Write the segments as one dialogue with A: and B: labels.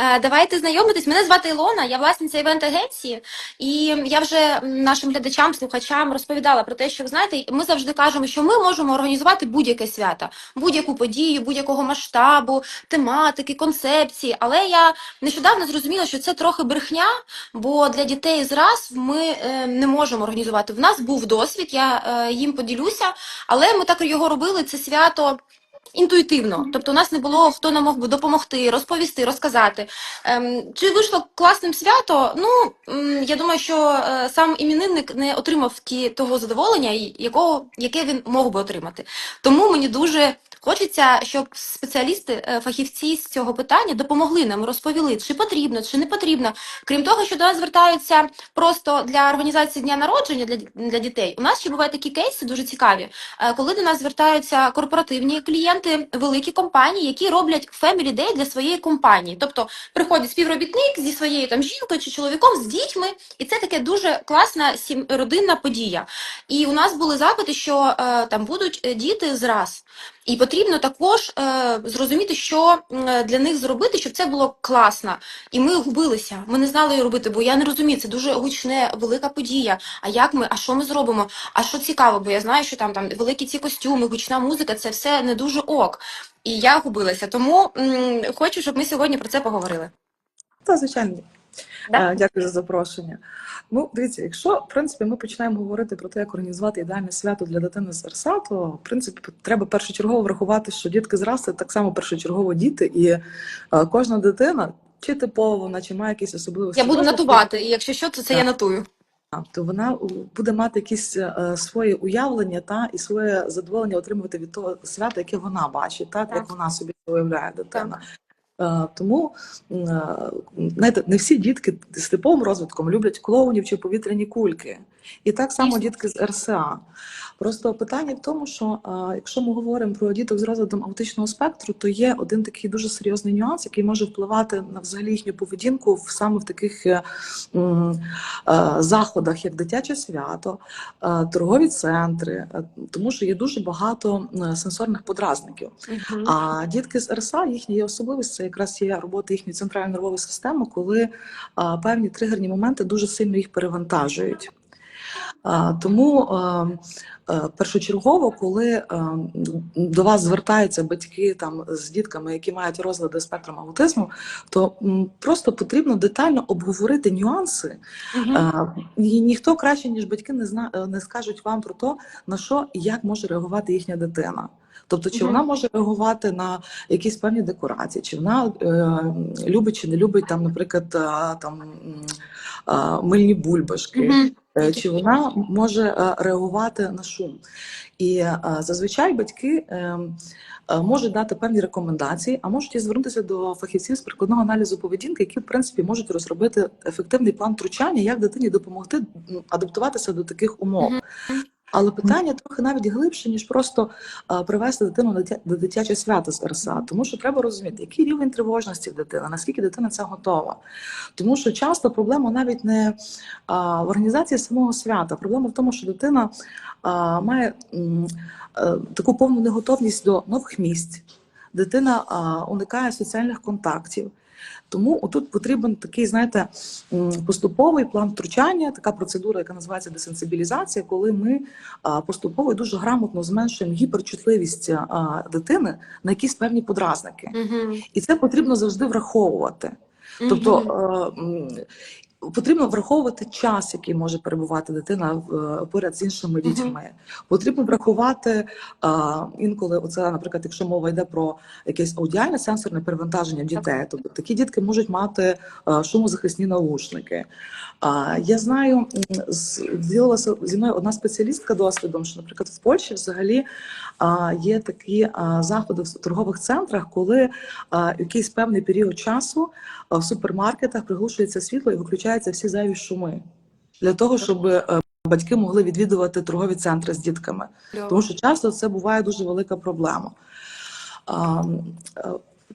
A: Е, Давайте знайомитись. Мене звати Ілона, я власниця івент-агенції, і я вже нашим глядачам, слухачам розповідала про те, що ви знаєте, ми завжди кажемо, що ми можемо організувати будь-яке свято, будь-яку подію, будь-якого масштабу, тематики, концепції. Але я нещодавно зрозуміла, що це трохи брехня, бо для дітей зраз ми е, не можемо організувати. В нас був досвід, я е, їм поділюся, але ми так його робили. Це свято. Інтуїтивно, тобто у нас не було хто нам мог би допомогти, розповісти, розказати. Ем, чи вийшло класним свято? Ну я думаю, що е, сам іменинник не отримав ті того задоволення, якого яке він мог би отримати. Тому мені дуже хочеться, щоб спеціалісти, е, фахівці з цього питання допомогли нам, розповіли, чи потрібно, чи не потрібно. Крім того, що до нас звертаються просто для організації дня народження для, для дітей. У нас ще бувають такі кейси дуже цікаві. Е, коли до нас звертаються корпоративні клієнти, великі компанії, які роблять family day для своєї компанії. Тобто приходить співробітник зі своєю там жінкою чи чоловіком з дітьми, і це таке дуже класна сім... родинна подія. І у нас були запити, що е, там будуть е, діти зраз. І потрібно також е, зрозуміти, що для них зробити, щоб це було класно. І ми губилися. Ми не знали її робити, бо я не розумію, це дуже гучне, велика подія. А як ми, а що ми зробимо? А що цікаво, бо я знаю, що там, там великі ці костюми, гучна музика, це все не дуже ок. І я губилася. Тому м, хочу, щоб ми сьогодні про це поговорили.
B: Та, звичайно.
A: Да.
B: Е, Дякую за запрошення. Ну, дивіться, якщо в принципі ми починаємо говорити про те, як організувати ідеальне свято для дитини з РСА, то в принципі треба першочергово врахувати, що дітки це так само першочергово діти, і е, кожна дитина, чи типова вона, чи має якісь особливості.
A: Я буду нотувати, і якщо що, то це я
B: Так.
A: нотую.
B: то вона буде мати якісь е, своє уявлення та і своє задоволення отримувати від того свята, яке вона бачить, так,
A: Так.
B: як вона собі уявляє дитина. Е, Тому е, знаєте, не всі дітки з типовим розвитком люблять клоунів чи повітряні кульки. І так само дітки з РСА. Просто питання в тому, що е, якщо ми говоримо про діток з розладом аутичного спектру, то є один такий дуже серйозний нюанс, який може впливати на взагалі їхню поведінку в саме в таких е, е, заходах, як дитяче свято, е, торгові центри, е, тому що є дуже багато е, сенсорних подразників. А дітки з РСА, їхня є особливість, це якраз є робота їхньої центральної нервової системи, коли а, певні тригерні моменти дуже сильно їх перевантажують. А, тому а, а, першочергово, коли а, до вас звертаються батьки там з дітками, які мають розлади спектром аутизму, то м, просто потрібно детально обговорити нюанси.
A: Мгм.
B: А, і ніхто краще, ніж батьки, не зна не скажуть вам про те, на що і як може реагувати їхня дитина. Тобто, чи вона може реагувати на якісь певні декорації, чи вона е, любить чи не любить там, наприклад, е, там е, мильні бульбашки, е, чи вона може е, реагувати на шум. І е, зазвичай батьки е, можуть дати певні рекомендації, а можуть і звернутися до фахівців з прикладного аналізу поведінки, які в принципі можуть розробити ефективний план втручання, як дитині допомогти адаптуватися до таких умов.
A: Мгм.
B: Але питання трохи навіть глибше, ніж просто е, привести дитину до дитячого свята з РСА. Тому що треба розуміти, який рівень тривожності в дитини, наскільки дитина це готова. Тому що часто проблема навіть не в організації самого свята. Проблема в тому, що дитина має е, таку повну неготовність до нових місць. Дитина а, уникає соціальних контактів. Тому отут потрібен такий, знаєте, поступовий план втручання, така процедура, яка називається десенсибілізація, коли ми поступово і дуже грамотно зменшуємо гіперчутливість дитини на якісь певні подразники.
A: угу.
B: І це потрібно завжди враховувати. Тобто потрібно враховувати час, який може перебувати дитина поряд з іншими дітьми. Потрібно врахувати е, інколи, оце, наприклад, якщо мова йде про якесь аудіальне сенсорне перевантаження дітей, тобто такі дітки можуть мати е, шумозахисні наушники. А, Я знаю, ділилася зі мною одна спеціалістка досвідом, що, наприклад, в Польщі взагалі а, є такі а, заходи в торгових центрах, коли а, якийсь певний період часу а, в супермаркетах приглушується світло і виключаються всі зайві шуми для того, щоб е, батьки могли відвідувати торгові центри з дітками. Тому що часто це буває дуже велика проблема. Е,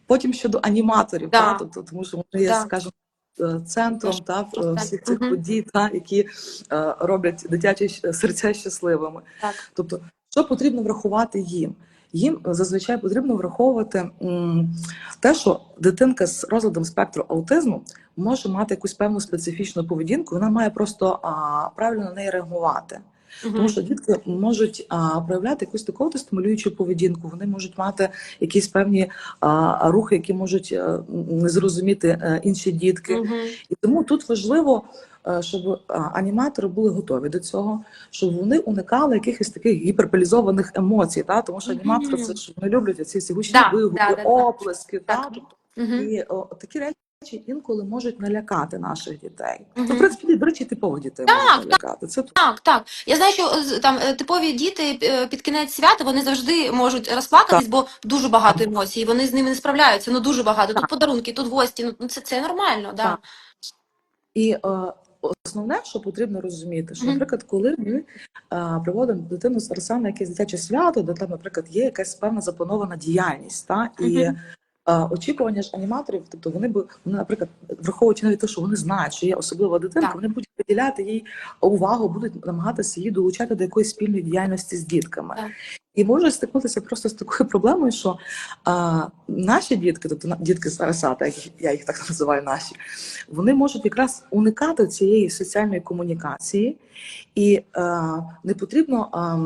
B: Потім щодо аніматорів,
A: Да.
B: та, тобто, тому що вони є,
A: Да.
B: скажімо, е, центром
A: Теж
B: та, всіх цих
A: Мгм.
B: подій, та, які е, роблять дитячі серця щасливими.
A: Так.
B: Тобто, що потрібно врахувати їм? їм зазвичай потрібно враховувати м, те, що дитинка з розладом спектру аутизму може мати якусь певну специфічну поведінку, вона має просто а, правильно на неї реагувати. Тому що дітки можуть а, проявляти якусь таку стимулюючу поведінку, вони можуть мати якісь певні а, рухи, які можуть а, не зрозуміти а, інші дітки.
A: Мгм.
B: І тому тут важливо, е, щоб а, аніматори були готові до цього, щоб вони уникали якихось таких гіперболізованих емоцій. Та? Тому що аніматори це ж вони люблять ці всі гучні
A: Да,
B: вигуки,
A: да, да, да.
B: оплески.
A: Так.
B: Та? Тобто,
A: Мгм.
B: І о, такі речі інколи можуть налякати наших дітей. Ну, в принципі, до речі, типові дітей
A: Так,
B: можуть налякати. Це
A: Так, так. Я знаю, що з- там е, типові діти е, під кінець свята вони завжди можуть розплакатись, бо дуже багато емоцій, і вони з ними не справляються. Ну дуже багато. Тут
B: Так.
A: подарунки, тут гості. Ну це, це нормально, да.
B: Так. І е, основне, що потрібно розуміти, що, наприклад, коли ми е, приводимо дитину з Арсана якесь дитяче свято, де там, наприклад, є якась певна запланована діяльність, та і
A: Мгм.
B: е, очікування ж аніматорів, тобто вони б вони, наприклад, враховуючи навіть те, що вони знають, що є особлива дитинка,
A: Так.
B: вони будуть приділяти їй увагу, будуть намагатися її долучати до якоїсь спільної діяльності з дітками.
A: Так.
B: І можуть стикнутися просто з такою проблемою, що а, наші дітки, тобто дітки з Арасата, як я їх так називаю наші, вони можуть якраз уникати цієї соціальної комунікації, і е, не потрібно а,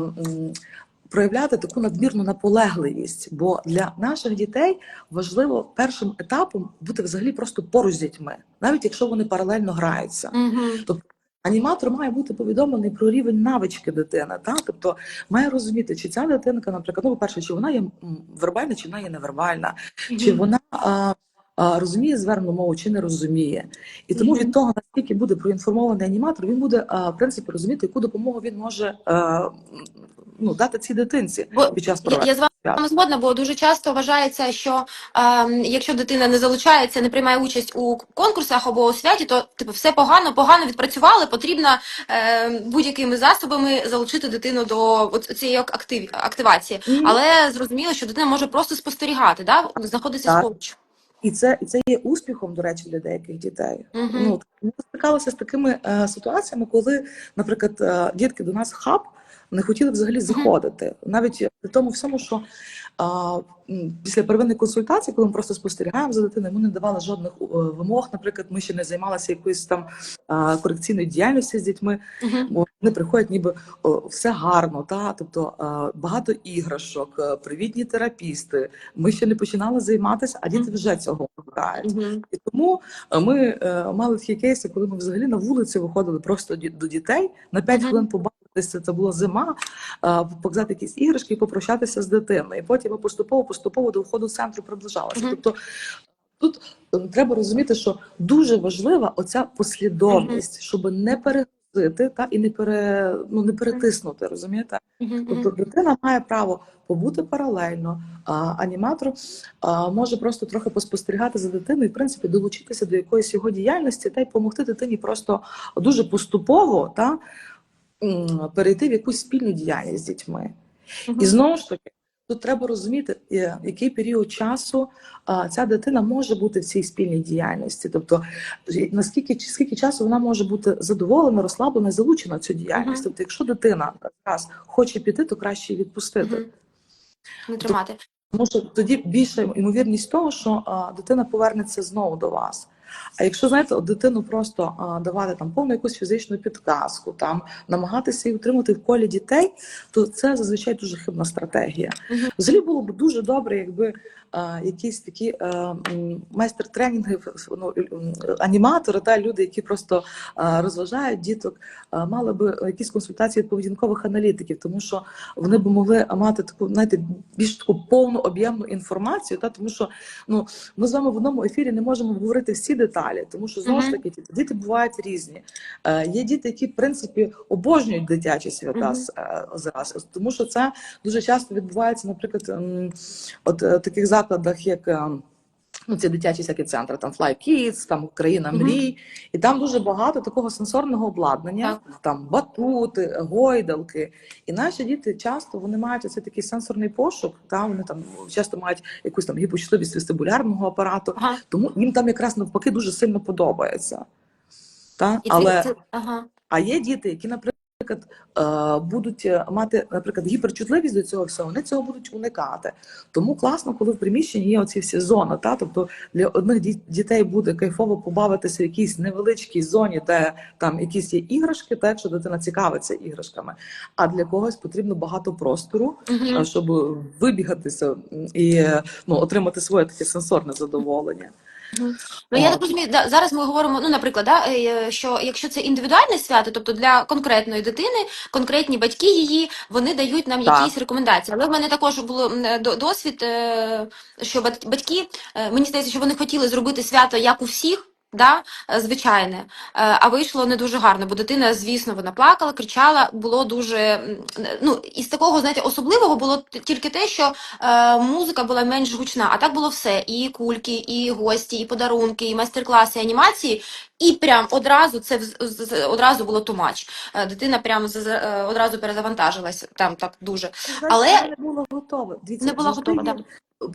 B: проявляти таку надмірну наполегливість. Бо для наших дітей важливо першим етапом бути взагалі просто поруч з дітьми, навіть якщо вони паралельно граються.
A: Мгм.
B: Аніматор має бути повідомлений про рівень навички дитини, та? тобто має розуміти, чи ця дитинка, наприклад, ну, по-перше, чи вона є вербальна, чи вона є невербальна, чи вона а, а, розуміє звернену мову, чи не розуміє. І тому
A: Мгм.
B: від того, наскільки буде проінформований аніматор, він буде а, в принципі розуміти, яку допомогу він може а, ну, дати цій дитинці
A: Бо
B: під час
A: Я,
B: проведення.
A: я з вами згодна, бо дуже часто вважається, що е, якщо дитина не залучається, не приймає участь у конкурсах або у святі, то типу все погано, погано відпрацювали. Потрібно е, будь-якими засобами залучити дитину до цієї актив, активації.
B: І-
A: Але зрозуміло, що дитина може просто спостерігати, да? знаходитися
B: Так.
A: поруч.
B: І це, і це є успіхом, до речі, для деяких дітей.
A: Мгм.
B: Ну, ми стикалися з такими е, ситуаціями, коли, наприклад, е, дітки до нас в хаб не хотіли взагалі заходити. Навіть при тому всьому, що а, після первинної консультації, коли ми просто спостерігаємо за дитиною, ми не давали жодних е, вимог. Наприклад, ми ще не займалися якоюсь там а, корекційною діяльністю з дітьми. Бо вони приходять, ніби о, все гарно, та тобто е, багато іграшок, е, привітні терапісти. Ми ще не починали займатися, а діти вже цього вимагають. І тому е, ми е, мали такі кейси, коли ми взагалі на вулиці виходили просто до дітей на 5 хвилин побавитися. Це була зима, показати якісь іграшки і попрощатися з дитиною. І потім ми поступово поступово до входу центру приближалися.
A: Мгм.
B: Тобто тут е, треба розуміти, що дуже важлива оця послідовність, щоб не перегрузити та і не пере ну не перетиснути, розумієте?
A: Мгм.
B: Тобто дитина має право побути паралельно, а аніматор а, може просто трохи поспостерігати за дитиною, і, в принципі, долучитися до якоїсь його діяльності та й допомогти дитині просто дуже поступово та перейти в якусь спільну діяльність з дітьми.
A: Мгм.
B: І знову ж таки, тут треба розуміти, е, який період часу ця дитина може бути в цій спільній діяльності. Тобто, наскільки скільки часу вона може бути задоволена, розслаблена, залучена в цю діяльність.
A: Мгм.
B: Тобто, якщо дитина раз хоче піти, то краще її відпустити.
A: Мгм. Не тримати.
B: Тому що тоді більша ймовірність того, що а, дитина повернеться знову до вас. А якщо знаєте, от дитину просто а, давати там повну якусь фізичну підказку, там намагатися її утримати в колі дітей, то це зазвичай дуже хибна стратегія. Взагалі було б дуже добре, якби якісь такі майстер-тренінги, ф- ну, аніматори та люди, які просто розважають діток, мали би якісь консультації від поведінкових аналітиків, тому що вони б могли мати таку, знаєте, більш таку повну об'ємну інформацію, та тому що ну ми з вами в одному ефірі не можемо говорити всі деталі, тому що знову ж таки діти, діти бувають різні. Е, є діти, які в принципі обожнюють дитячі свята е, зараз, тому що це дуже часто відбувається, наприклад, от е, таких закладах, як. е, Ну, ці дитячі всякі центри, там Fly Kids, там країна
A: Мгм.
B: мрій, і там дуже багато такого сенсорного обладнання, там батути, гойдалки. І наші діти часто вони мають оцей такий сенсорний пошук, та вони там часто мають якусь там гіпочутливість вестибулярного апарату,
A: Ага.
B: тому їм там якраз навпаки дуже сильно подобається. Та? Але
A: це- ага.
B: а є діти, які, наприклад, наприклад, е, будуть е, мати, наприклад, гіперчутливість до цього всього, вони цього будуть уникати. Тому класно, коли в приміщенні є оці всі зони. Та? Тобто для одних ді- дітей буде кайфово побавитися в якійсь невеличкій зоні, де там якісь є іграшки, так, якщо дитина цікавиться іграшками. А для когось потрібно багато простору, е, щоб вибігатися і ну, отримати своє таке сенсорне задоволення.
A: Ну я так розумію, да, зараз ми говоримо, ну, наприклад, да, е, що якщо це індивідуальне свято, тобто для конкретної дитини, конкретні батьки її, вони дають нам
B: Так.
A: якісь рекомендації. Але в мене також м, е, до- досвід, е, що бат- батьки, мені здається, що вони хотіли зробити свято як у всіх. Да, е, звичайне, Е, а вийшло не дуже гарно, бо дитина, звісно, вона плакала, кричала, було дуже ну із такого, знаєте, особливого було тільки те, що е, музика була менш гучна, а так було все: і кульки, і гості, і подарунки, і майстер-класи, і анімації. І прям одразу це одразу було тумач. Дитина прям е, одразу перезавантажилась там так дуже. Але-
B: Але не було готове. Дивіться,
A: Не була готова,
B: є-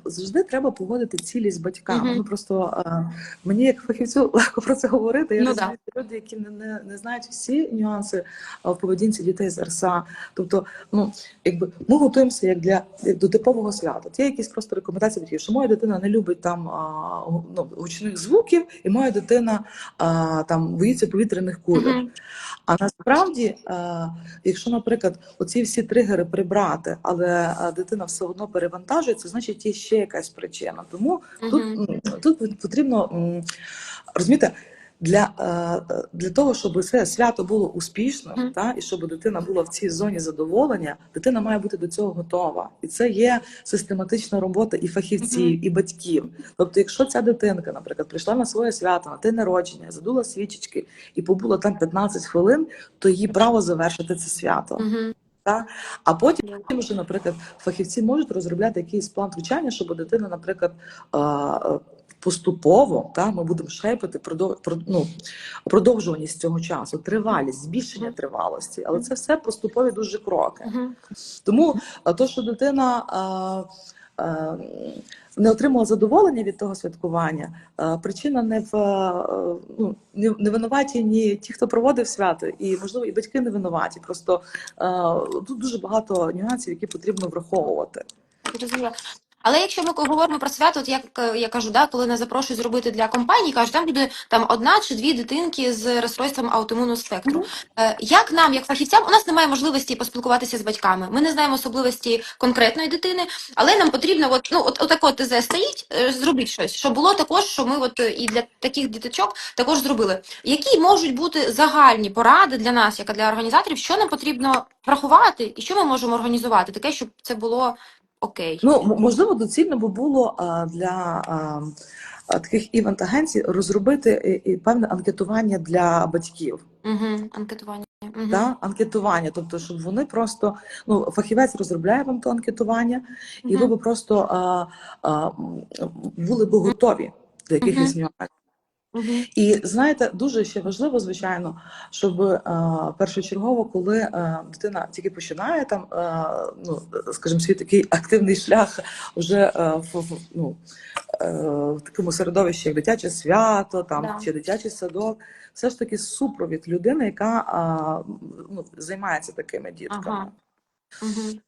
B: Завжди треба погодити цілі з батьками.
A: Мгм.
B: Ну просто е, мені як фахівцю легко про це говорити. Я
A: Ну,
B: розумію, що люди, які не, не, не знають всі нюанси е, в поведінці дітей з РСА. Тобто, ну якби ми готуємося як для як до типового свята. Є якісь просто рекомендації батьків, що моя дитина не любить там а, ну, гучних звуків, і моя дитина а, там боїться повітряних кульок.
A: Мгм.
B: А насправді, е, якщо, наприклад, оці всі тригери прибрати, але е, дитина все одно перевантажується, значить є ще якась причина. Тому тут,
A: Мгм.
B: тут тут потрібно розуміти. розумієте. Для, е, для того, щоб це свято було успішним,
A: Мгм.
B: та, і щоб дитина була в цій зоні задоволення, дитина має бути до цього готова. І це є систематична робота і фахівців, і батьків. Тобто, якщо ця дитинка, наприклад, прийшла на своє свято, на день народження, задула свічечки і побула там 15 хвилин, то її право завершити це свято.
A: Мгм.
B: А потім вже, наприклад, фахівці можуть розробляти якийсь план навчання, щоб дитина, наприклад, е, е, поступово та ми будемо шейпити продов- ну, продовжуваність цього часу, тривалість, збільшення тривалості, але це все поступові дуже кроки. Тому то, що дитина не отримала задоволення від того святкування, причина не в ну, не, винуваті ні ті, хто проводив свято, і можливо і батьки не винуваті. Просто тут дуже багато нюансів, які потрібно враховувати.
A: Зрозуміло. Але якщо ми говоримо про свято, от як е, я кажу, да, коли нас запрошують зробити для компанії, кажуть, там буде там одна чи дві дитинки з розстройством аутоімунного спектру.
B: Мгм.
A: Е, Як нам, як фахівцям, у нас немає можливості поспілкуватися з батьками. Ми не знаємо особливості конкретної дитини, але нам потрібно, от ну от отако ТЗ стоїть, е, зробіть щось, щоб було також, що ми от і для таких діточок також зробили. Які можуть бути загальні поради для нас, як для організаторів, що нам потрібно врахувати, і що ми можемо організувати, таке, щоб це було окей.
B: Ну можливо, доцільно би було для таких івент-агенцій розробити певне анкетування для батьків.
A: Угу, анкетування. Угу.
B: Та анкетування, тобто, щоб вони просто ну фахівець розробляє вам то анкетування, і ви би просто а, а, були би готові до якихось нюансів.
A: Угу.
B: І знаєте, дуже ще важливо, звичайно, щоб е, першочергово, коли е, дитина тільки починає там, е, ну скажімо, свій такий активний шлях вже е, в, в ну, е, в такому середовищі, як дитяче свято, там
A: Да.
B: чи дитячий садок, все ж таки супровід людини, яка е, ну, займається такими дітками.
A: Ага. Угу.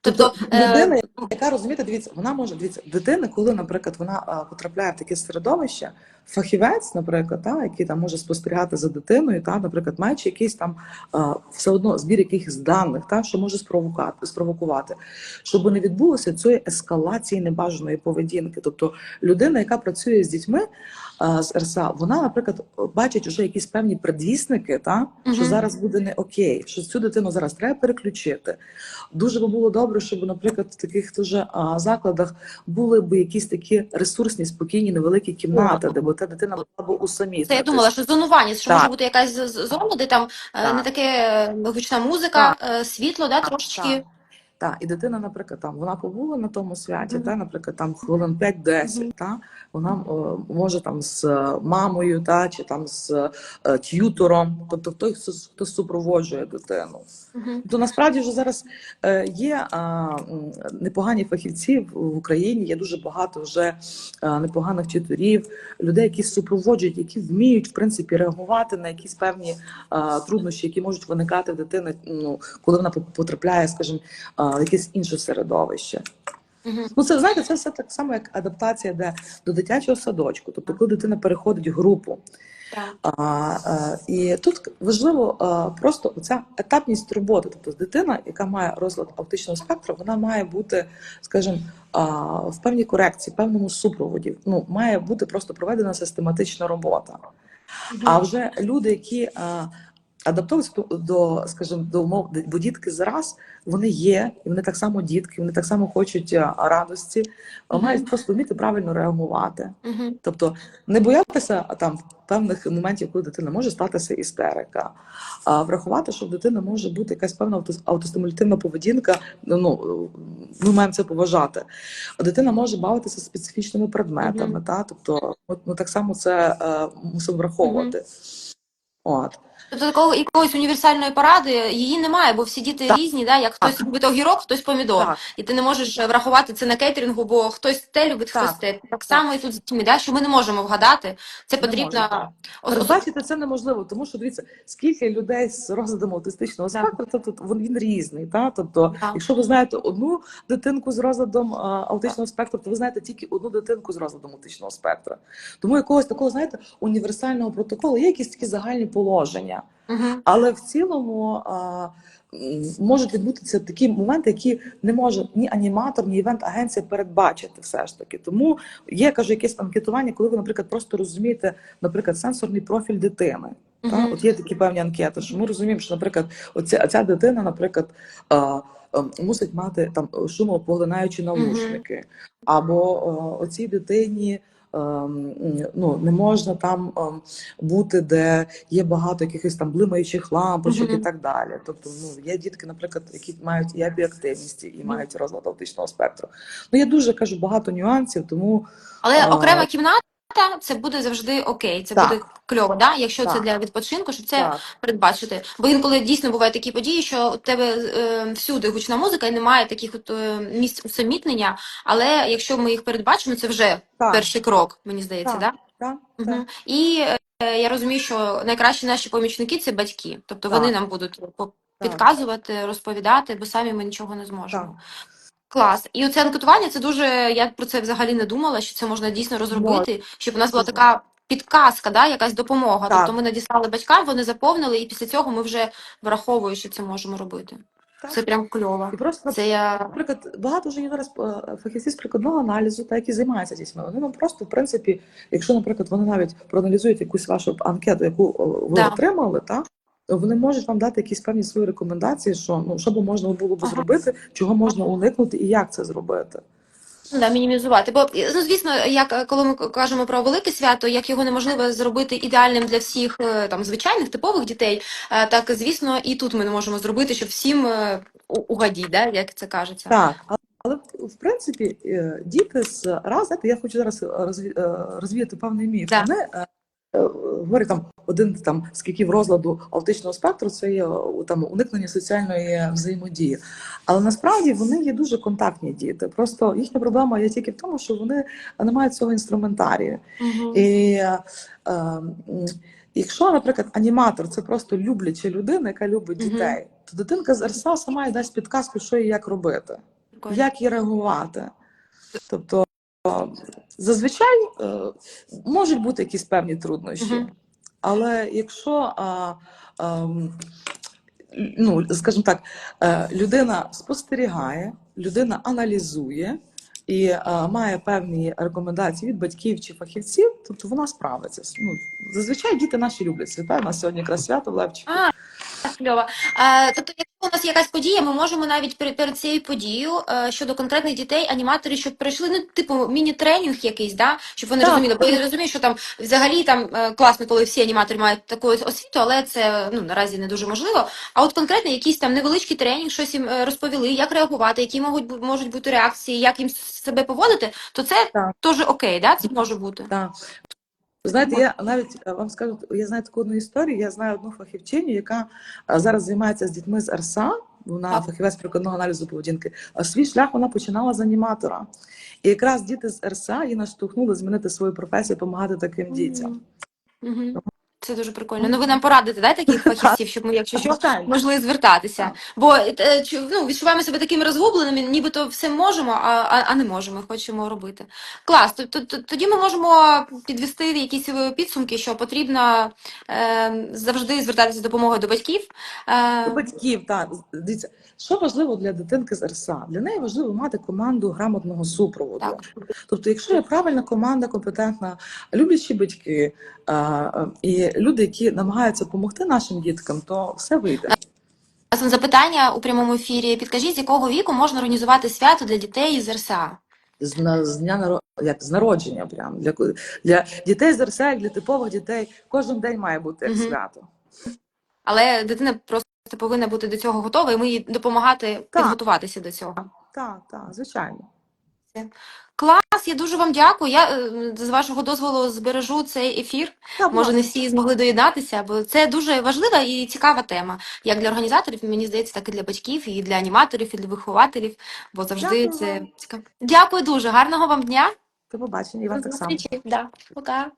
B: Тобто
A: Тобто, е,
B: людина, яка розумієте, дивіться, вона може дивіться, дитина, коли, наприклад, вона потрапляє в таке середовище, фахівець, наприклад, та, який там може спостерігати за дитиною, та, наприклад, маючи якийсь там а, все одно збір якихось даних, та, що може спровокувати, спровокувати, щоб не відбулося цієї ескалації небажаної поведінки. Тобто людина, яка працює з дітьми а, з РСА, вона, наприклад, бачить вже якісь певні предвісники, та, що зараз буде не окей, що цю дитину зараз треба переключити. Дуже би було добре, щоб, наприклад, в таких дуже а, закладах були б якісь такі ресурсні, спокійні, невеликі кімнати, де та дитина була б усамітнена.
A: Це я думала, що зонування, що
B: Так.
A: може бути якась зона, де там е,
B: Так.
A: не таке е, гучна музика, так. світло, да,
B: Так,
A: трошечки.
B: так. Та, і дитина, наприклад, там вона побула на тому святі,
A: Мгм.
B: та, наприклад, там хвилин 5-10,
A: Мгм.
B: та, вона о, може там з е, мамою, та, чи там з е, т'ютором, тобто хто, хто, хто супроводжує дитину.
A: Мгм.
B: То насправді вже зараз е, є м, непогані фахівці в Україні. Є дуже багато вже е, непоганих тюторів, людей, які супроводжують, які вміють в принципі реагувати на якісь певні е, труднощі, які можуть виникати в дитини, ну коли вона потрапляє, скажімо, е, якесь інше середовище. Ну, це знаєте, це все так само, як адаптація де до дитячого садочку. Тобто, коли дитина переходить в групу,
A: Так.
B: а, а, і тут важливо а, просто оця етапність роботи. Тобто дитина, яка має розлад аутичного спектру, вона має бути, скажімо, а, в певній корекції, певному супроводі. Ну, має бути просто проведена систематична робота. А вже люди, які а, адаптовуються до, скажімо, до умов, бо дітки зараз вони є, і вони так само дітки, вони так само хочуть радості, а,
A: Мгм.
B: мають просто вміти правильно реагувати.
A: Мгм.
B: Тобто не боятися там певних моментів, коли дитина може статися істерика, а врахувати, що в дитини може бути якась певна автостимулятивна поведінка. Ну ну, ми маємо це поважати. Дитина може бавитися специфічними предметами,
A: Мгм.
B: та тобто, от ми так само це е, мусимо враховувати. От
A: Тобто такого якоїсь універсальної поради її немає, бо всі діти
B: Так.
A: різні, да? як хтось любить огірок, хтось помідор.
B: так,
A: І ти не можеш врахувати це на кейтерингу, бо хтось те любить,
B: Так.
A: хтось те. Так само і тут з дітьми, да? що ми не можемо вгадати. Це
B: Не
A: потрібно ос-
B: це неможливо, тому що дивіться, скільки людей з розладом аутистичного
A: Так.
B: спектру, тобто він, він різний. Та? Тобто,
A: Так.
B: якщо ви знаєте одну дитинку з розладом аутичного спектру, то ви знаєте тільки одну дитинку з розладом аутичного спектру. Тому якогось такого, знаєте, універсального протоколу є якісь такі загальні положення.
A: Мгм.
B: Але в цілому а, можуть відбутися такі моменти, які не може ні аніматор, ні івент-агенція передбачити все ж таки. Тому є кажу, якесь анкетування, коли ви, наприклад, просто розумієте, наприклад, сенсорний профіль дитини. Та? От є такі певні анкети, що ми розуміємо, що, наприклад, оця, ця дитина, наприклад, а, а, мусить мати там шумопоглинаючі наушники, або а, оцій дитині. Ем, Ну, не можна там ем, бути, де є багато якихось там блимаючих лампочок
A: Мгм.
B: і так далі. Тобто, ну є дітки, наприклад, які мають і апіактивність, і мають розлад аутичного спектру. Ну я дуже кажу багато нюансів, тому
A: Але
B: А.
A: окрема кімната це буде завжди окей. Це
B: Так.
A: буде кльово, да? якщо це для відпочинку, щоб це
B: так,
A: передбачити. Бо інколи дійсно бувають такі події, що у тебе е, всюди гучна музика і немає таких от е, місць усамітнення. Але якщо ми їх передбачимо, це вже
B: так,
A: перший крок, мені здається,
B: так,
A: да?
B: так, так.
A: Угу. І е, я розумію, що найкращі наші помічники це батьки. Тобто
B: Так.
A: вони нам будуть по- підказувати, розповідати, бо самі ми нічого не зможемо. Клас. І оце анкетування це дуже. Я про це взагалі не думала, що це можна дійсно розробити, щоб у нас була така підказка, да, якась допомога.
B: Так.
A: Тобто ми надіслали батькам, вони заповнили, і після цього ми вже враховуємо, що це можемо робити.
B: Так.
A: Це прям кльово.
B: І просто
A: Це я
B: Наприклад, багато вже є зараз е, фахівці з прикладного аналізу, та які займаються дітьми. Вони нам просто, в принципі, якщо, наприклад, вони навіть проаналізують якусь вашу анкету, яку ви
A: Да.
B: отримали, та вони можуть вам дати якісь певні свої рекомендації, що ну що би можна було б
A: Ага.
B: зробити, чого можна уникнути і як це зробити.
A: Ну, Да, мінімізувати. Бо ну, звісно, як коли ми кажемо про велике свято, як його неможливо зробити ідеальним для всіх е, там звичайних типових дітей, е, так звісно, і тут ми не можемо зробити, щоб всім е, у- угодіть, да, як це кажеться.
B: Так, але, в принципі діти з раз, знаєте, я хочу зараз розві, розвіяти певний міф.
A: Да.
B: Вони е, е, там один там з кільків розладу аутичного спектру, це є там уникнення соціальної взаємодії. Але насправді вони є дуже контактні діти. Просто їхня проблема є тільки в тому, що вони не мають цього інструментарію.
A: Мгм.
B: І е, м, якщо, наприклад, аніматор це просто любляча людина, яка любить
A: Мгм.
B: дітей, то дитинка з РСА сама й дасть підказку, що і як робити
A: Прикольно.
B: як їй реагувати. Тобто е, зазвичай е, можуть бути якісь певні труднощі,
A: Мгм.
B: але якщо а, ем, ну, скажімо так, е, людина спостерігає, людина аналізує і е, має певні рекомендації від батьків чи фахівців, тобто вона справиться. Ну, зазвичай діти наші люблять свята. У нас сьогодні якраз свято в Левчику.
A: А, Кльово. Е, тобто, у нас якась подія, ми можемо навіть перед, перед цією подією е, щодо конкретних дітей, аніматори, щоб пройшли ну, типу міні-тренінг якийсь, да? щоб вони
B: Так.
A: розуміли. Бо я розумію, що там взагалі там е, класно, коли всі аніматори мають таку освіту, але це ну наразі не дуже можливо. А от конкретно якийсь там невеличкий тренінг, щось їм е, розповіли, як реагувати, які можуть можуть бути реакції, як їм себе поводити, то це
B: Так.
A: теж окей, да? Це може бути.
B: Так. Ви Знаєте, я навіть е, вам скажу, я знаю таку одну історію. Я знаю одну фахівчиню, яка е, зараз займається з дітьми з РСА. Вона фахівець прикладного аналізу поведінки. А свій шлях вона починала з аніматора. І якраз діти з РСА її наштовхнули змінити свою професію, допомагати таким дітям.
A: Угу. Це дуже прикольно. Ну ви нам порадите, да, таких фахівців, щоб ми, якщо що, могли звертатися. Бо е, ну, відчуваємо себе такими розгубленими, нібито все можемо, а, а, не можемо, хочемо робити. Клас. Тоді ми можемо підвести якісь е, підсумки, що потрібно е, завжди звертатися допомогою до батьків. Е,
B: У батьків, так. Дивіться, що важливо для дитинки з РСА? Для неї важливо мати команду грамотного супроводу.
A: Так.
B: Тобто, якщо є правильна команда, компетентна, люблячі батьки і люди, які намагаються допомогти нашим діткам, то все вийде.
A: Власне, запитання у прямому ефірі. Підкажіть, з якого віку можна організувати свято для дітей з РСА?
B: З, на- з дня наро... як з народження, прям для, для дітей з РСА, як для типових дітей, кожен день має бути як
A: Мгм.
B: свято.
A: Але дитина просто повинна бути до цього готова, і ми їй допомагати
B: Так.
A: підготуватися до цього.
B: Так, так, звичайно.
A: Клас, я дуже вам дякую. Я е, з вашого дозволу збережу цей ефір.
B: Так,
A: Може, не всі змогли доєднатися, бо це дуже важлива і цікава тема. Як для організаторів, мені здається, так і для батьків, і для аніматорів, і для вихователів, бо завжди
B: Дякую
A: це цікаво. Дякую дуже, гарного вам дня.
B: До побачення, і вам так само.
A: Да. Пока.